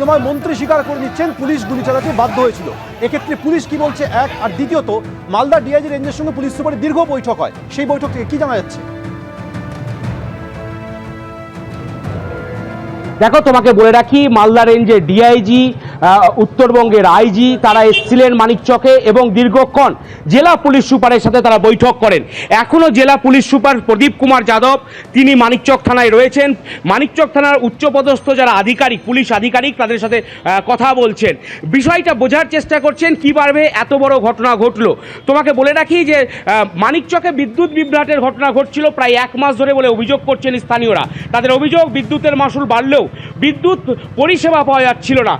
করুণাময় মন্ত্রী স্বীকার করে নিচ্ছেন, পুলিশ গুলি চালাতে বাধ্য হয়েছিল। এক্ষেত্রে পুলিশ কি বলছে এক, আর দ্বিতীয়ত, মালদা ডিআইজি রেঞ্জের সঙ্গে পুলিশ সুপারের দীর্ঘ বৈঠক হয়। সেই বৈঠক থেকে কি জানা যাচ্ছে? দেখো, তোমাকে বলে রাখি, মালদা রেঞ্জের ডিআইজি উত্তরবঙ্গের আইজি, তারা এসছিলেন মানিকচকে এবং দীর্ঘক্ষণ জেলা পুলিশ সুপারের সাথে তারা বৈঠক করেন। এখনও জেলা পুলিশ সুপার প্রদীপ কুমার যাদব, তিনি মানিকচক থানায় রয়েছেন। মানিকচক থানার উচ্চপদস্থ যারা আধিকারিক, পুলিশ আধিকারিক, তাদের সাথে কথা বলছেন। বিষয়টা বোঝার চেষ্টা করছেন কীভাবে এত বড় ঘটনা ঘটলো। তোমাকে বলে রাখি যে মানিকচকে বিদ্যুৎ বিভ্রাটের ঘটনা ঘটছিল প্রায় এক মাস ধরে বলে অভিযোগ করছেন স্থানীয়রা। তাদের অভিযোগ বিদ্যুতের মাসুল বাড়লেও বিদ্যুৎ পরিষেবা পাওয়া যাচ্ছিল না।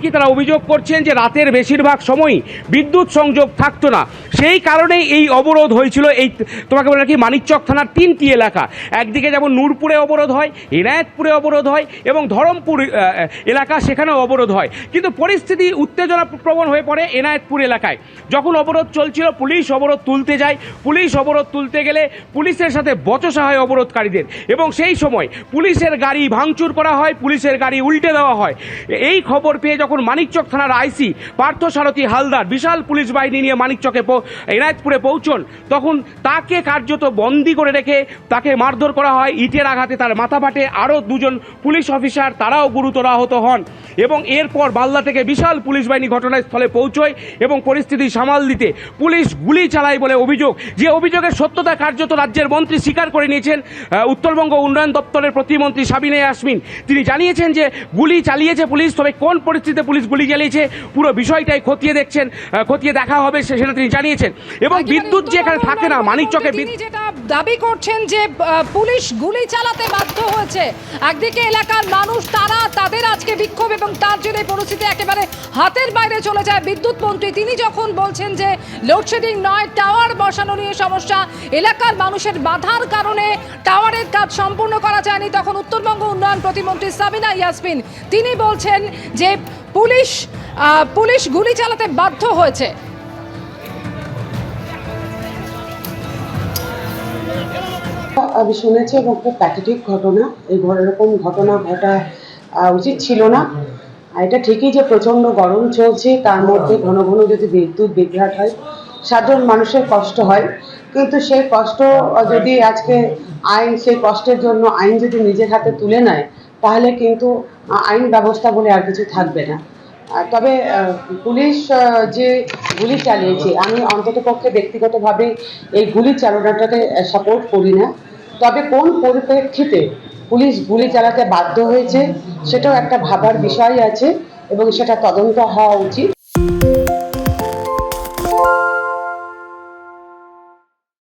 এমনকি তারা অভিযোগ করছেন যে রাতের বেশিরভাগ সময়ই বিদ্যুৎ সংযোগ থাকতো না। সেই কারণেই এই অবরোধ হয়েছিল। এই তোমাকে বলে রাখি, মানিকচক থানার তিনটি এলাকা। একদিকে যেমন নূরপুরে অবরোধ হয়, এনায়েতপুরে অবরোধ হয় এবং ধরমপুর এলাকা সেখানেও অবরোধ হয়। কিন্তু পরিস্থিতি উত্তেজনা প্রবণ হয়ে পড়ে এনায়েতপুর এলাকায়। যখন অবরোধ চলছিল, পুলিশ অবরোধ তুলতে যায়। পুলিশ অবরোধ তুলতে গেলে পুলিশের সাথে বচসা হয় অবরোধকারীদের এবং সেই সময় পুলিশের গাড়ি ভাঙচুর করা হয়, পুলিশের গাড়ি উল্টে দেওয়া হয়। এই খবর পেয়ে যখন মানিকচক থানার আইসি পার্থ সারথী হালদার বিশাল পুলিশ বাহিনী নিয়ে মানিকচকে এনায়েতপুরে পৌঁছন। তখন তাকে কার্যত বন্দি করে রেখে তাকে মারধর করা হয়। ইটের আঘাতে তার মাথা ফাটে। আরও দুজন পুলিশ অফিসার তারাও গুরুতর আহত হন এবং এরপর মালদা থেকে বিশাল পুলিশ বাহিনী ঘটনাস্থলে পৌঁছয় এবং পরিস্থিতি সামাল দিতে পুলিশ গুলি চালায় বলে অভিযোগ। যে অভিযোগের সত্যতা কার্যত রাজ্যের মন্ত্রী স্বীকার করে নিয়েছেন উত্তরবঙ্গ উন্নয়ন দপ্তরের প্রতিমন্ত্রী সাবিনা আসমিন তিনি জানিয়েছেন যে গুলি চালিয়েছে পুলিশ, তবে কোন পরিস্থিতিতে পুলিশ গুলি চালিয়েছে পুরো বিষয়টাই খতিয়ে দেখছেন খতিয়ে দেখা হবে সেটা তিনি জানিয়েছেন। এবং বিদ্যুৎ যে এখানে থাকে না মানিকচকে যেটা দাবি করছেন যে পুলিশ গুলি চালাতে বাধ্য হয়েছে। একদিকে এলাকার মানুষ তারা তাদের আজকে বিক্ষোভ এবং তার জন্য পরিস্থিতি একেবারে হাতের বাইরে চলে যায়। বিদ্যুৎ মন্ত্রী তিনি যখন বলছেন যে লোডশেডিং নয় টাওয়ার বসানো নিয়ে সমস্যা এলাকার মানুষের বাধার কারণে টাওয়ারের কাজ সম্পূর্ণ করা যায়নি তখন উত্তরবঙ্গ উন্নয়ন প্রতিমন্ত্রী সাবিনা ইয়াসমিন তিনি বলছেন যে পুলিশ পুলিশ গুলি চালাতে বাধ্য হয়েছে। আমি শুনেছি এবং খুব প্যাথেটিক ঘটনা, এই এরকম ঘটনা ঘটা উচিত ছিল না। এটা ঠিকই যে প্রচণ্ড গরম চলছে, তার মধ্যে ঘন ঘন যদি বিদ্যুৎ বিভ্রাট হয়, সাধারণ মানুষের কষ্ট হয়। কিন্তু সেই কষ্ট, যদি আজকে আইন, সেই কষ্টের জন্য আইন যদি নিজের হাতে তুলে নেয় তাহলে কিন্তু আইন ব্যবস্থা বলে আর কিছু থাকবে না। তবে পুলিশ যে গুলি চালিয়েছে, আমি অন্ততপক্ষে ব্যক্তিগতভাবে এই গুলি চালনাটাকে সাপোর্ট করি না। তবে কোন পরিপ্রেক্ষিতে পুলিশ গুলি চালাতে বাধ্য হয়েছে, সেটাও একটা ভাবার বিষয় আছে এবং সেটা তদন্ত হওয়া উচিত।